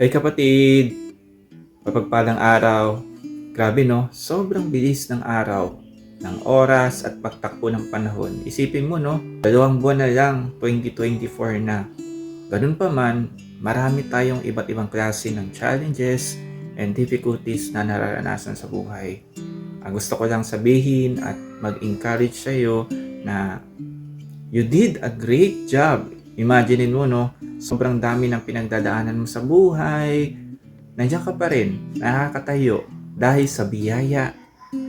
Hey kapatid! Mapagpalang araw. Grabe no, sobrang bilis ng araw, ng oras at pagtakbo ng panahon. Isipin mo no, dalawang buwan na lang, 2024 na. Ganun pa man, marami tayong iba't ibang klase ng challenges and difficulties na nararanasan sa buhay. Ang gusto ko lang sabihin at mag-encourage sa'yo na you did a great job. Imaginein mo no, sobrang dami ng pinagdadaanan mo sa buhay, nandiyan ka pa rin, nakakatayo dahil sa biyaya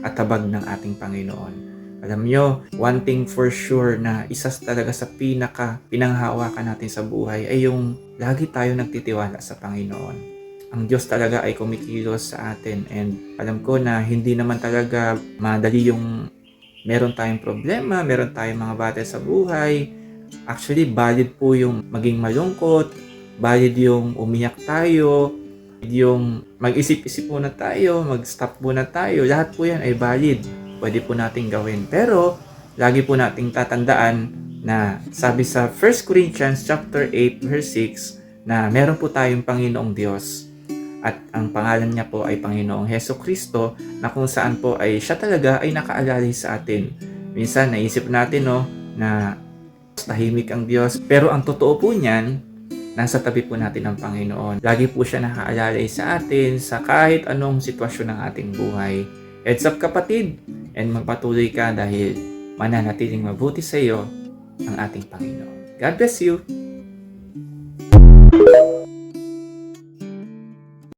at tabag ng ating Panginoon. Alam nyo, one thing for sure na isa talaga sa pinaka pinanghawakan natin sa buhay ay yung lagi tayo nagtitiwala sa Panginoon. Ang Diyos talaga ay kumikilos sa atin and alam ko na hindi naman talaga madali yung meron tayong problema, meron tayong mga battle sa buhay, Actually, valid po yung maging malungkot, valid yung umiyak tayo, yung mag-isip-isip muna tayo, mag-stop muna tayo. Lahat po yan ay valid. Pwede po nating gawin. Pero, lagi po nating tatandaan na sabi sa 1 Corinthians chapter 8 verse 6 na meron po tayong Panginoong Diyos at ang pangalan niya po ay Panginoong Heso Kristo na kung saan po ay siya talaga ay nakaalala sa atin. Minsan naisip natin no na tahimik ang Diyos. Pero ang totoo po niyan, nasa tabi po natin ang Panginoon. Lagi po siya nakaalalay sa atin sa kahit anong sitwasyon ng ating buhay. Heads up kapatid, and magpatuloy ka dahil mananatiling mabuti sa iyo ang ating Panginoon. God bless you!